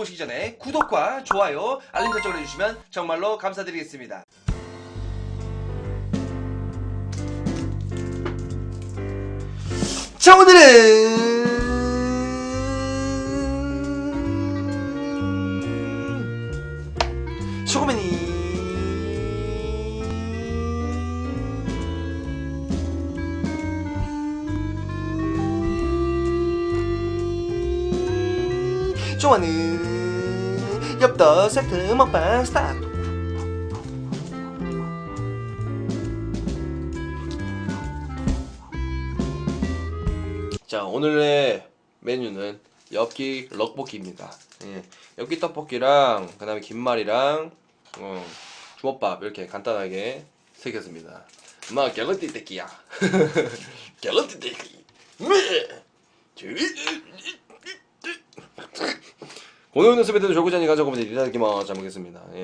보시기 전에 구독과 좋아요, 알림 설정을 해주시면 정말로 감사드리겠습니다. 자 오늘은 쇼맨이 좋아하는 엽떡 세트 먹방 스타트 자 오늘의 메뉴는 엽기 럭볶이입니다. 예, 엽기 떡볶이랑 그 다음에 김말이랑 어, 주먹밥 이렇게 간단하게 새겼습니다. 마 갤런티 떼끼야. 갤런티 떼끼 오늘은 스베드 조구잔이 가져오면 이다기마 잘 먹겠습니다 예.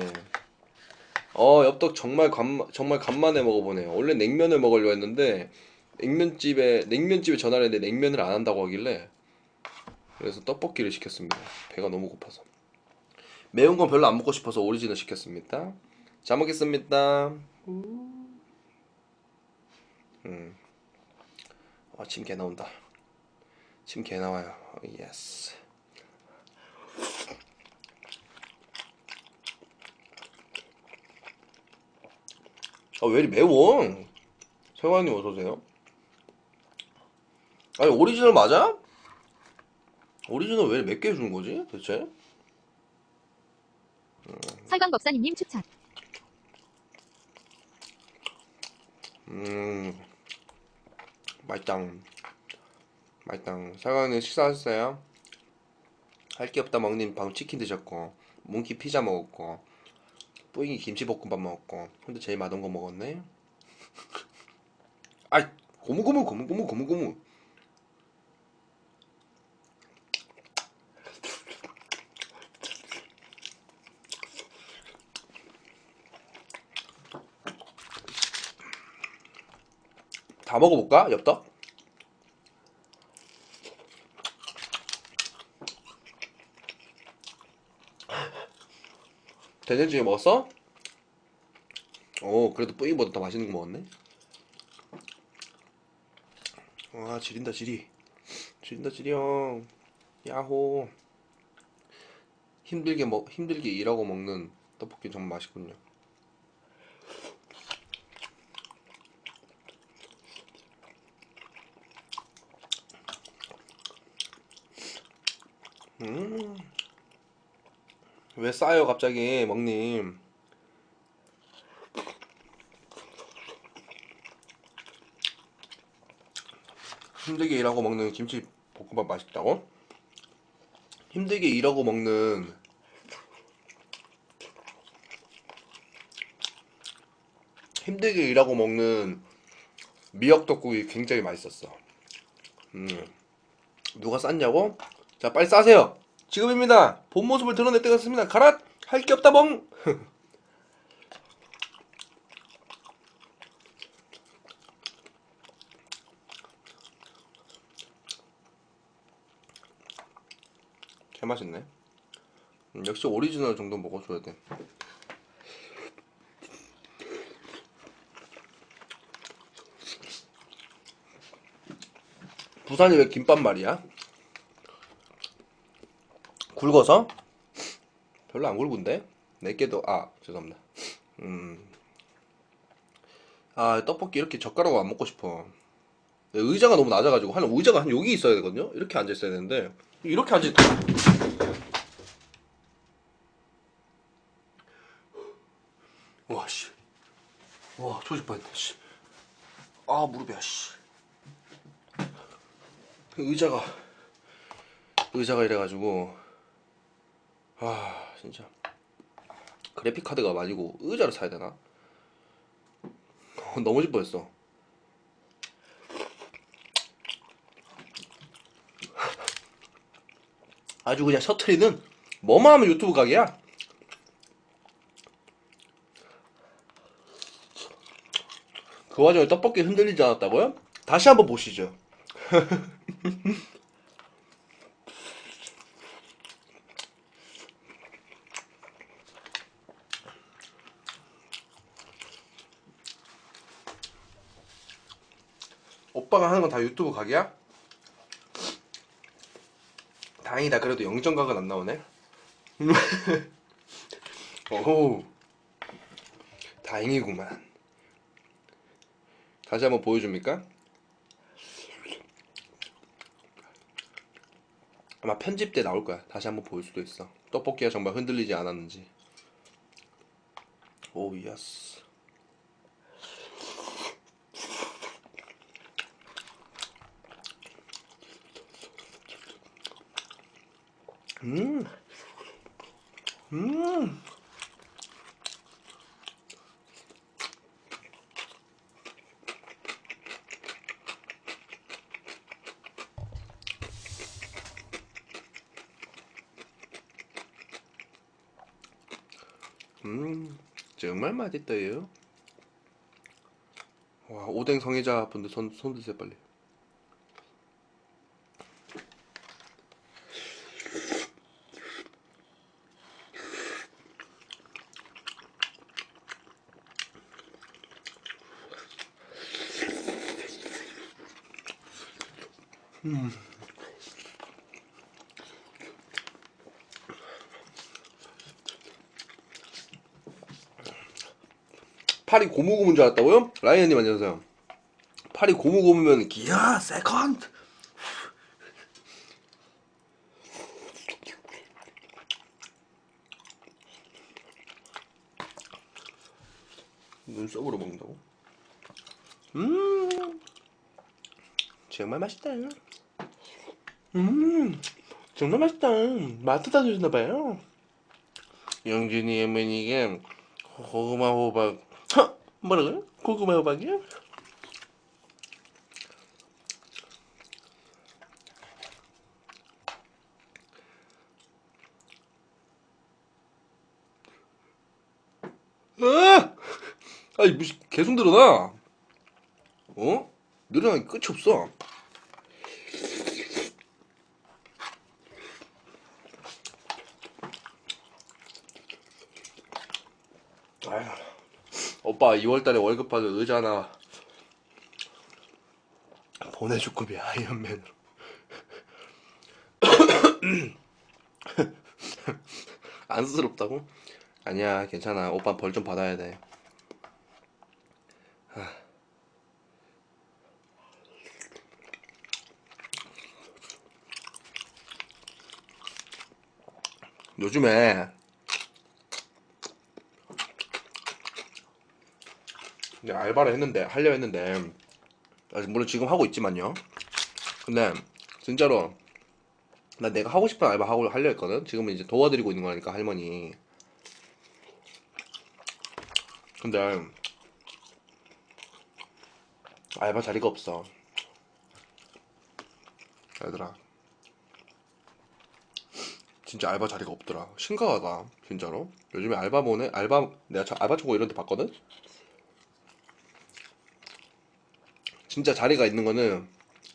어 엽떡 정말 간 정말 간만에 먹어보네요 원래 냉면을 먹으려 했는데 냉면집에 냉면집에 전화를 했는데 냉면을 안 한다고 하길래 그래서 떡볶이를 시켰습니다. 배가 너무 고파서 매운 건 별로 안 먹고 싶어서 오리지널 시켰습니다. 잘 먹겠습니다. 음, 아, 침 개 나온다. 침 개 나와요. 예스. 아왜 이리 매워? 세화님 어서 오세요. 아니 오리지널 맞아? 오리지널 왜 몇 개 주는 거지 대체? 설광 법사님님 추천. 음 맛있당 맛있당 사장님 식사하셨어요? 할 게 없다 먹님 방금 치킨 드셨고 몽키 피자 먹었고 뿌잉이 김치볶음밥 먹었고 근데 제일 맛없는 거 먹었네 아이 고무고무 고무고무 고무고무 다 먹어볼까? 엽떡? 된장찌개 먹었어? 오 그래도 뿌잉보다 더 맛있는 거 먹었네. 와 지린다 지리. 지린다 형. 야호. 힘들게 먹 힘들게 일하고 먹는 떡볶이 정말 맛있군요 왜 싸요 갑자기 먹님 힘들게 일하고 먹는 김치 볶음밥 맛있다고? 힘들게 일하고 먹는 힘들게 일하고 먹는 미역떡국이 굉장히 맛있었어 음. 누가 쌌냐고? 자 빨리 싸세요 지금입니다. 본 모습을 드러낼 때가 있습니다. 가라! 할 게 없다 멍 개맛있네. 음, 역시 오리지널 정도 먹어줘야 돼. 부산이 왜 김밥 말이야? 굵어서? 별로 안 굵은데? 내게도 아 죄송합니다. 음. 아 떡볶이 이렇게 젓가락으로 안 먹고 싶어. 네, 의자가 너무 낮아가지고 한 의자가 한 여기 있어야 되거든요. 이렇게 앉아 있어야 되는데 이렇게 앉아 있다. 와 씨. 와 조직 뻔했네 씨. 아 무릎이야 씨. 의자가 의자가 이래가지고 아 진짜 그래픽 카드가 아니고 의자를 사야 되나? 어, 너무 싶어했어. 아주 그냥 셔틀이는 뭐만 하면 유튜브 가게야. 그 와중에 떡볶이 흔들리지 않았다고요? 다시 한번 보시죠. 오빠가 하는 건 다 유튜브 각이야? 다행이다. 그래도 영정 각은 안 나오네. 오, 다행이구만. 다시 한번 보여줍니까? 아마 편집 때 나올 거야. 다시 한번 보일 수도 있어. 떡볶이가 정말 흔들리지 않았는지. 오, 예스. 음. 음. 음, 정말 맛있다요. 와, 오뎅 성애자 분들 손, 손 드세요, 빨리. 팔이 고무고무인 줄 알았다고요? 라이언님 안녕하세요. 팔이 고무고무면 기아 세컨드. 눈썹으로 먹는다고? 음, 정말 맛있다. 음, 정말 맛있다. 마트 다 주셨나봐요. 영준이 어머니가 고구마 호박 허! 뭐라고요? 고구마 호박이요? 아! 아니 무슨 계속 늘어나 어? 늘어나는 게 끝이 없어 아휴 오빠 2월달에 월급 받을 의자 하나 보내줄 급이야 아이언맨으로 안쓰럽다고? 아니야 괜찮아 오빠 벌 좀 받아야 돼 하. 요즘에 이제 알바를 했는데 하려 했는데 물론 지금 하고 있지만요. 근데 진짜로 나 내가 하고 싶은 알바 하고 하려 했거든. 지금은 이제 도와드리고 있는 거니까 할머니. 근데 알바 자리가 없어. 얘들아. 진짜 알바 자리가 없더라. 심각하다. 진짜로. 요즘에 알바 보네. 알바 내가 저 알바 초고 이런 데 봤거든. 진짜 자리가 있는 거는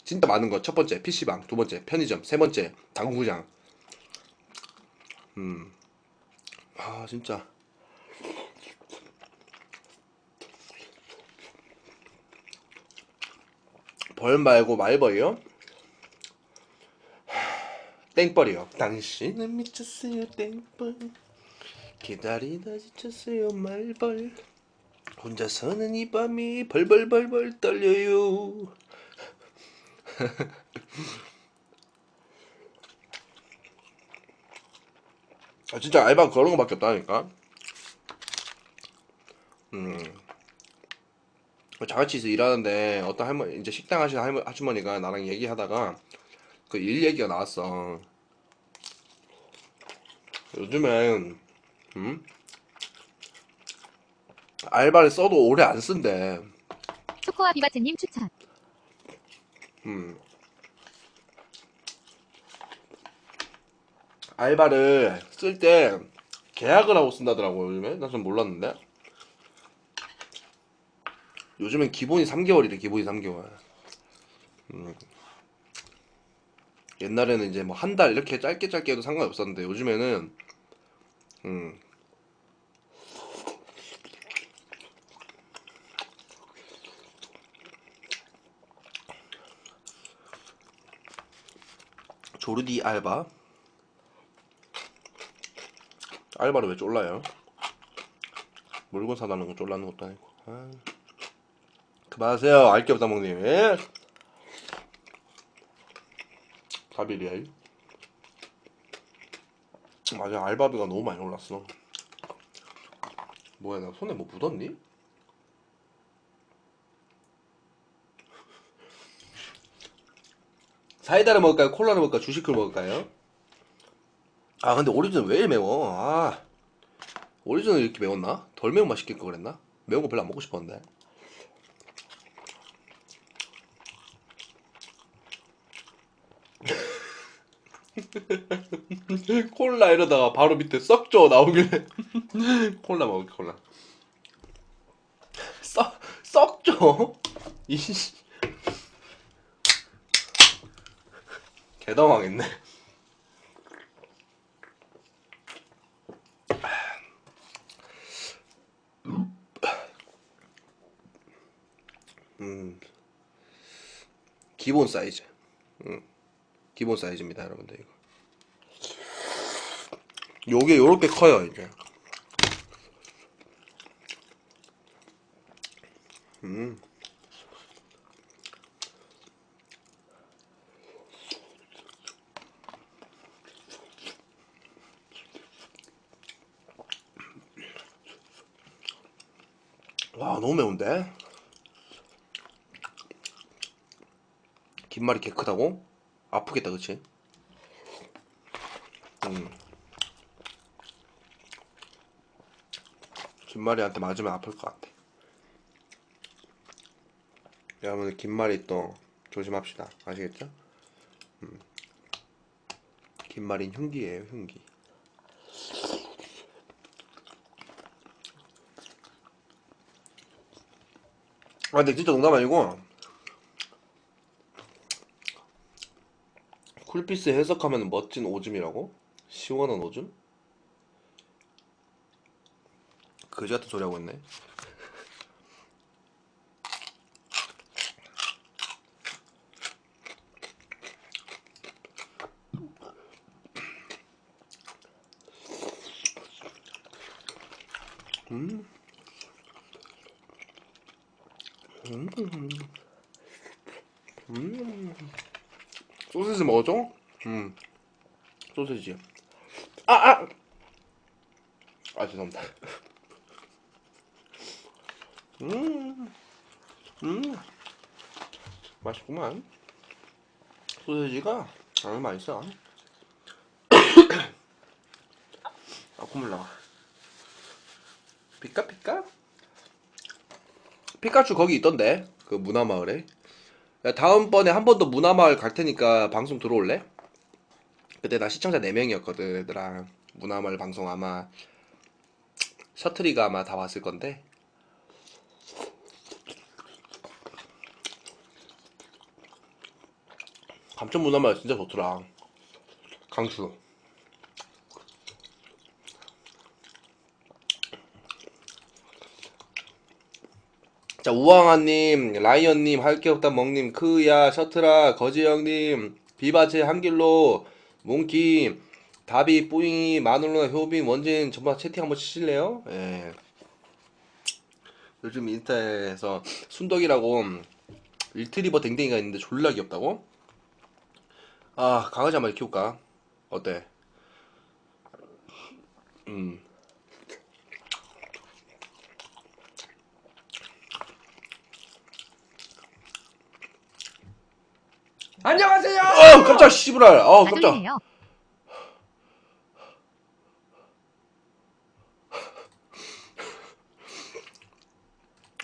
진짜 많은 거. 첫 번째 PC방, 두 번째 편의점, 세 번째 당구장. 음. 아, 진짜. 벌 말고 말벌이요? 땡벌이요. 당신은 미쳤어요, 땡벌. 기다리다 지쳤어요, 말벌. 혼자 서는 이 밤이 벌벌벌벌 떨려요. 아 진짜 알바 그런 거밖에 없다니까. 음. 자같이서 일하는데 어떤 할머니 이제 식당 하시는 할머, 아주머니가 나랑 얘기하다가 그 일 얘기가 나왔어. 요즘엔 음? 알바를 써도 오래 안 쓴대. 초코와 비바트님 추천. 음. 알바를 쓸 때 계약을 하고 쓴다더라고 요즘에 나 좀 몰랐는데 요즘엔 기본이 3개월이래 기본이 3개월 음. 옛날에는 이제 뭐 한 달 이렇게 짧게 짧게 해도 상관이 없었는데 요즘에는 음. 조르디 알바. 알바를 왜 쫄라요? 물건 사다는 거 쫄라는 것도 아니고. 아. 그만하세요. 알게 없다 먹님. 예? 가비리아이. 맞아 알바비가 너무 많이 올랐어. 뭐야 나 손에 뭐 묻었니? 사이다를 먹을까요? 콜라를 먹을까요? 주식을 먹을까요? 아 근데 오리지는 왜 매워? 아 오리지는 이렇게 매웠나? 덜 매운 맛 시킬 걸 그랬나? 매운 거 별로 안 먹고 싶었는데 콜라 이러다가 바로 밑에 썩죠 나오길래 콜라 먹을게 콜라 썩 썩죠 이씨 개당황했네. 음. 기본 사이즈. 음. 기본 사이즈입니다 여러분들 이거. 요게 요렇게 커요 이제 음 와 너무 매운데 김말이 개 크다고? 아프겠다 그치? 음. 김말이한테 맞으면 아플 것 같아 여러분들 김말이 또 조심합시다 아시겠죠? 음. 김말인 흉기예요 흉기 아 근데 진짜 농담 아니고 쿨피스 해석하면 멋진 오줌이라고? 시원한 오줌? 그지 같은 소리 하고 있네 음. 음. 음. 소시지 먹어줘? 음. 소시지. 아, 아! 아, 죄송합니다. 음. 음. 맛있구만. 소시지가 아주 맛있어. 아, 콧물 나와. 피카피카? 피카츄 거기 있던데. 그 문화마을에. 야, 다음번에 한 번 더 문화마을 갈 테니까 방송 들어올래? 그때 나 시청자 4명이었거든, 얘들아. 문화마을 방송 아마 셔틀이가 아마 다 왔을 건데. 감천 문화마을 진짜 좋더라. 강추. 자 우왕아님, 라이언님, 할 게 없다 먹님, 크야, 셔틀아, 거지형님, 비바체 한길로, 몽키, 다비, 뿌잉이, 마눌루나, 효빈, 원진 전부 다 채팅 한번 치실래요? 예. 요즘 인스타에서 순덕이라고 리트리버 댕댕이가 있는데 졸라 귀엽다고? 아 강아지 한 마리 키울까? 어때? 음. 안녕하세요. 어 깜짝 씨부랄. 어 깜짝.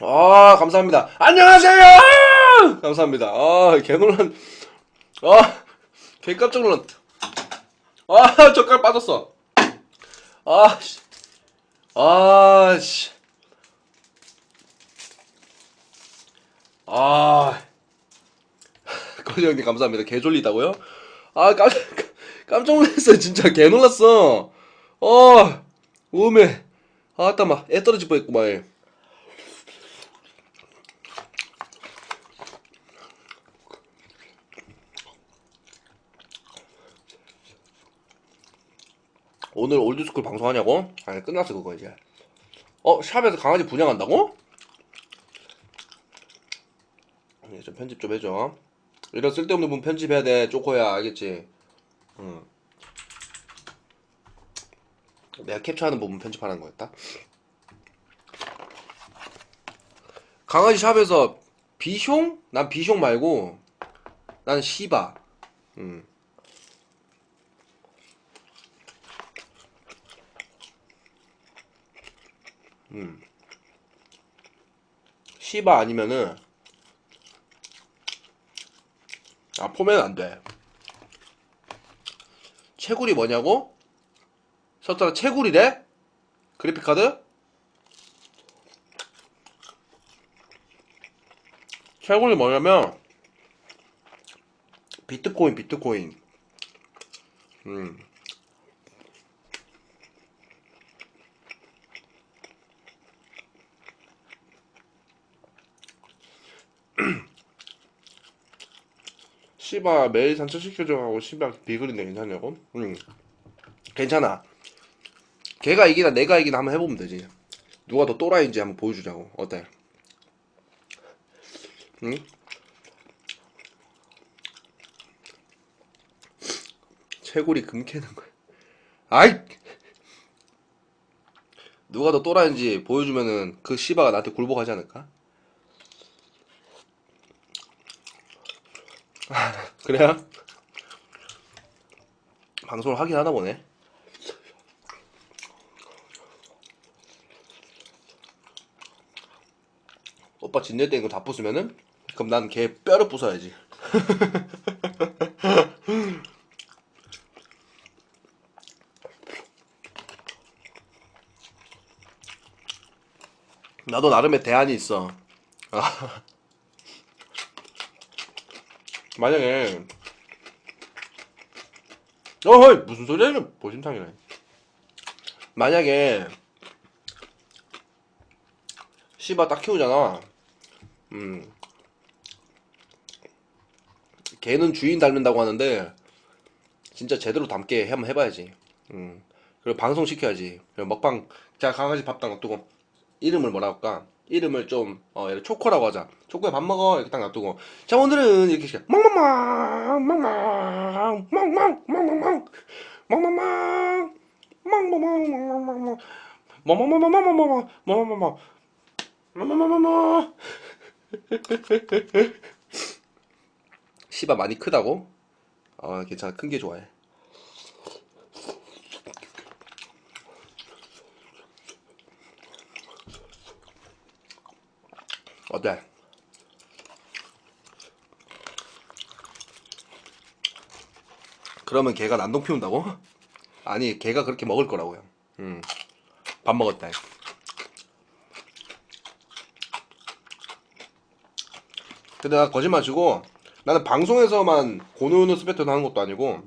아 감사합니다. 안녕하세요! 감사합니다. 아 개놀란. 아 개 깜짝 놀란. 아 젓갈 빠졌어. 아 씨. 아 씨. 아 거지 형님 감사합니다. 개 졸리다고요? 아 깜짝 깜짝 놀랐어요. 진짜 개 놀랐어. 어 오메. 아따 막애 떨어질 뻔했구만 오늘 올드스쿨 방송하냐고? 아니 끝났어 그거 이제. 어 샵에서 강아지 분양한다고? 네, 좀 편집 좀 해줘 이런 쓸데없는 부분 편집해야 돼 쪼코야 알겠지? 응 내가 캡처하는 부분 편집하라는 거였다 강아지 샵에서 비숑? 난 비숑 말고 난 시바 음. 음. 시바 아니면은 아 포면 안돼 채굴이 뭐냐고? 썼잖아 채굴이래? 그래픽카드? 채굴이 뭐냐면 비트코인 비트코인 음 씨바 매일 산책시켜줘 하고 씨바 비글인데 괜찮냐고? 응 괜찮아 걔가 이기나 내가 이기나 한번 해보면 되지 누가 더 또라이인지 한번 보여주자고 어때? 응? 채굴이 금 캐는 거야 아이 누가 더 또라이인지 보여주면은 그 씨바가 나한테 굴복하지 않을까? 그래요? 방송을 하긴 하나 보네. 오빠 진내 때 이거 다 부수면은 그럼 난 걔 뼈를 부숴야지. 나도 나름의 대안이 있어. 아. 만약에 어허이 무슨 소리야 이거? 보심탕이네. 만약에 씨바 딱 키우잖아. 음. 걔는 주인 닮는다고 하는데 진짜 제대로 닮게 한번 해봐야지. 음. 그리고 방송 시켜야지. 그리고 먹방 자 강아지 밥딱 놔두고 이름을 뭐라 할까 이름을 좀, 어, 초코라고 하자. 초코에 밥 먹어. 이렇게 딱 놔두고. 자, 오늘은 이렇게 시작. 멍멍멍, 멍멍, 멍멍, 멍멍멍, 멍멍멍, 멍멍멍, 멍멍멍, 멍멍멍멍멍멍, 멍멍멍, 멍멍멍멍. 씨바 많이 크다고? 어, 괜찮아. 큰게 좋아해. 어때? 그러면 걔가 난동 피운다고? 아니 걔가 그렇게 먹을 거라고요. 음. 밥 먹었다. 근데 나 거짓말 치고 나는 방송에서만 고노요노 스베톤 하는 것도 아니고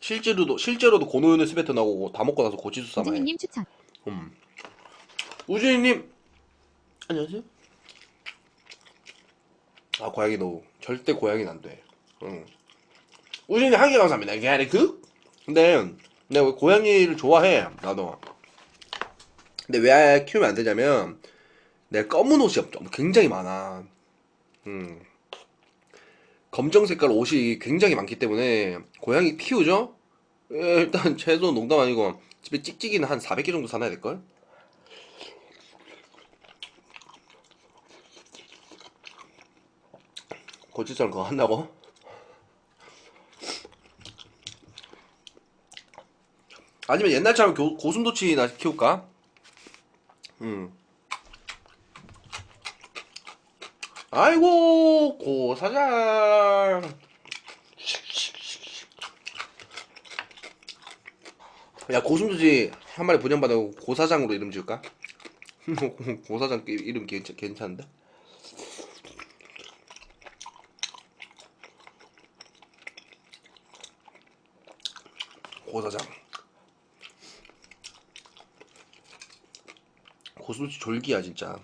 실제로도 실제로도 고노요노 스베톤 하고 다 먹고 나서 고치수 해. 우진이님 추천. 음. 우진이님 안녕하세요. 아 고양이 너 절대 고양이는 안 돼. 응. 우진이 한개 감사합니다. 게리 그? 근데 내가 왜 고양이를 좋아해 나도. 근데 왜 키우면 안 되냐면 내 검은 옷이 없죠. 굉장히 많아. 음. 검정 색깔 옷이 굉장히 많기 때문에 고양이 키우죠? 에, 일단 최소 농담 아니고 집에 찍찍이는 한 400개 정도 사놔야 될걸? 고추장 그거 한다고? 아니면 옛날처럼 고, 고슴도치나 키울까? 음. 아이고 고사장 야 고슴도치 한 마리 분양받고 고사장으로 이름 지을까? 고사장 이름 괜찮, 괜찮은데? 고사장 고수치 졸기야 진짜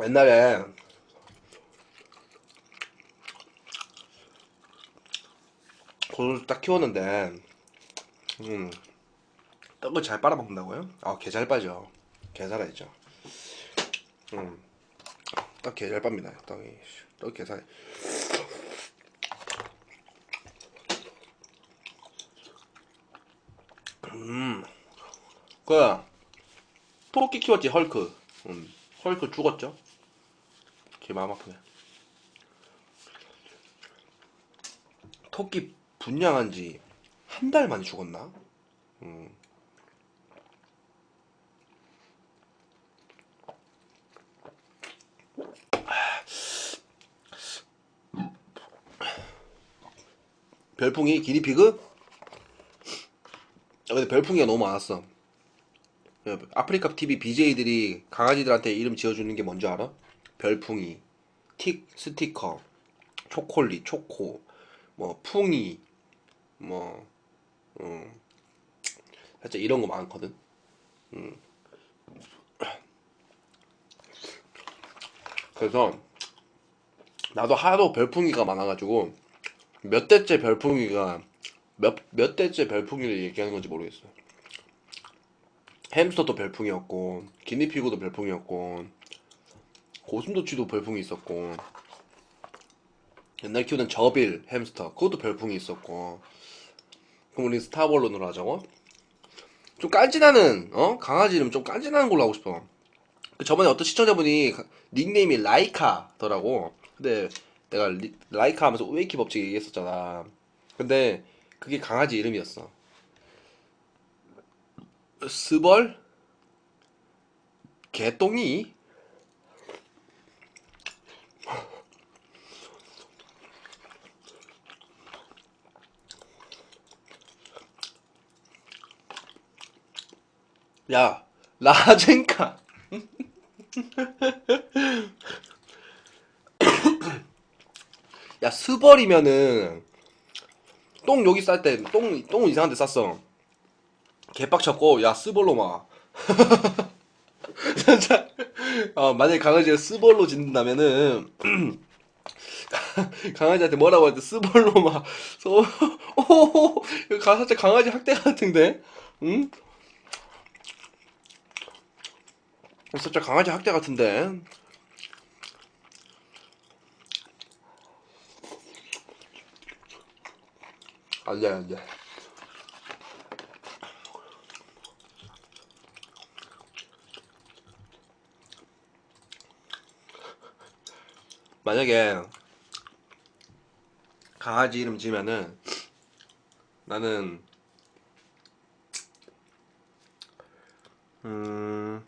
옛날에 고수치 딱 키웠는데 음 떡을 잘 빨아먹는다고요? 아 개 잘 빠져 개 살아있죠 음. 떡개 잘 빱니다. 떡이. 떡개 살 음. 그야. 토끼 키웠지 헐크. 음. 헐크 죽었죠? 제 마음 아프네. 토끼 분양한 지 한 달 만에 죽었나? 음. 별풍이 기니피그? 아, 근데 별풍이가 너무 많았어. 아프리카 TV BJ들이 강아지들한테 이름 지어주는 게 뭔지 알아? 별풍이, 틱, 스티커, 초콜릿, 초코, 뭐 풍이, 뭐, 음, 살짝 이런 거 많거든. 음. 그래서 나도 하도 별풍이가 많아가지고 몇 대째 별풍이가 몇, 몇 대째 별풍이를 얘기하는 건지 모르겠어. 햄스터도 별풍이었고, 기니피그도 별풍이었고, 고슴도치도 별풍이 있었고, 옛날 키우던 저빌 햄스터, 그것도 별풍이 있었고, 그럼 우리 스타볼론으로 하자고? 좀 깐진하는, 어? 강아지 이름 좀 깐진하는 걸로 하고 싶어. 그 저번에 어떤 시청자분이 가- 닉네임이 라이카더라고. 근데 내가 리- 라이카 하면서 우에키 법칙 얘기했었잖아. 근데 그게 강아지 이름이었어. 스벌? 개똥이? 야, 라젠카. 야, 스벌이면은 똥 여기 쌀 때 똥 똥 이상한 데 쌌어. 개빡쳤고 야 스벌로마. 진짜 어, 만약에 강아지가 스벌로 짓는다면은 강아지한테 뭐라고 할 때 스벌로마 서 오 이거 가 살짝 강아지 학대 같은데 응? 살짝 강아지 학대 같은데 안돼 안돼. 만약에 강아지 이름 지면은 나는 음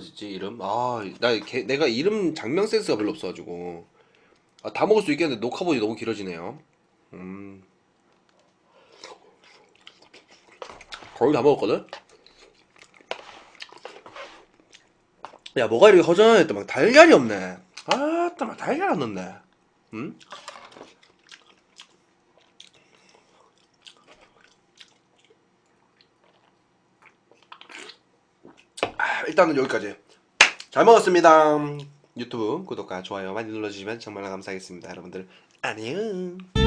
짓지 이름? 아, 나 개- 내가 이름 장명 센스가 별로 없어가지고 아, 다 먹을 수 있겠는데 녹화본이 너무 길어지네요. 음, 거의 다 먹었거든? 야, 뭐가 이렇게 허전하냐 했더니 막 달걀이 없네. 아따, 막 달걀 안 넣네. 응? 아, 일단은 여기까지. 잘 먹었습니다. 유튜브 구독과 좋아요 많이 눌러주시면 정말 감사하겠습니다. 여러분들, 안녕.